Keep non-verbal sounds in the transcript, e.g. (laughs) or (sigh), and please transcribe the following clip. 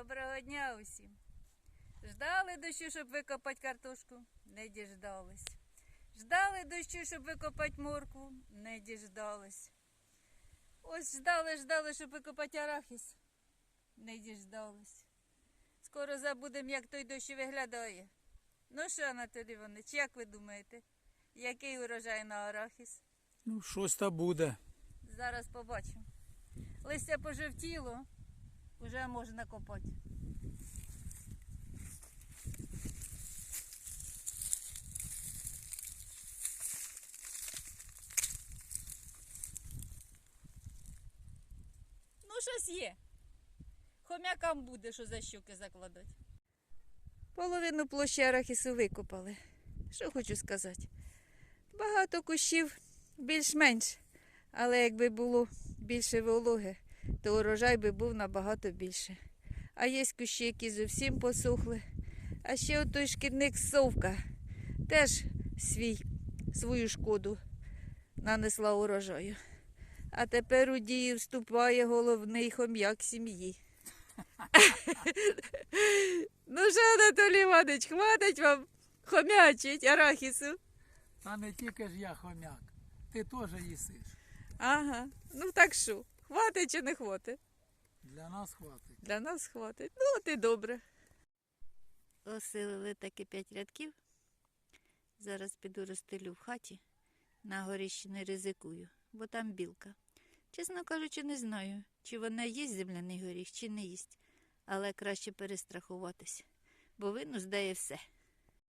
Доброго дня усім. Ждали дощу, щоб викопати картошку? Не діждались. Ждали дощу, щоб викопати моркву? Не діждались. Ось ждали, ждали, щоб викопати арахіс? Не діждались. Скоро забудемо, як той дощ виглядає. Ну що, Анатолій Іванович, як ви думаєте, який урожай на арахіс? Ну, щось та буде. Зараз побачимо. Листя пожовтіло, вже можна копати. Ну, щось є. Хомякам буде, що за щоки закладати. Половину площі арахісу викопали. Що хочу сказати? Багато кущів більш-менш. Але якби було більше вологи, то урожай би був набагато більше. А є кущі, які зовсім посохли. А ще отой шкідник совка теж свій, свою шкоду нанесла урожаю. А тепер у дію вступає головний хом'як сім'ї. (laughs) ну що, Анатолій Іванович, хватить вам хомячить арахісу? Та не тільки ж я хомяк. Ти теж їсиш. Ага, ну так що, хватить чи не хватить? Для нас хватить. Для нас хватить. Ну, от і добре. Осилили таки п'ять рядків. Зараз піду розстелю в хаті. На горіщі не ризикую, бо там білка. Чесно кажучи, не знаю, чи вона їсть земляний горіх, чи не їсть. Але краще перестрахуватись, бо вину здає все.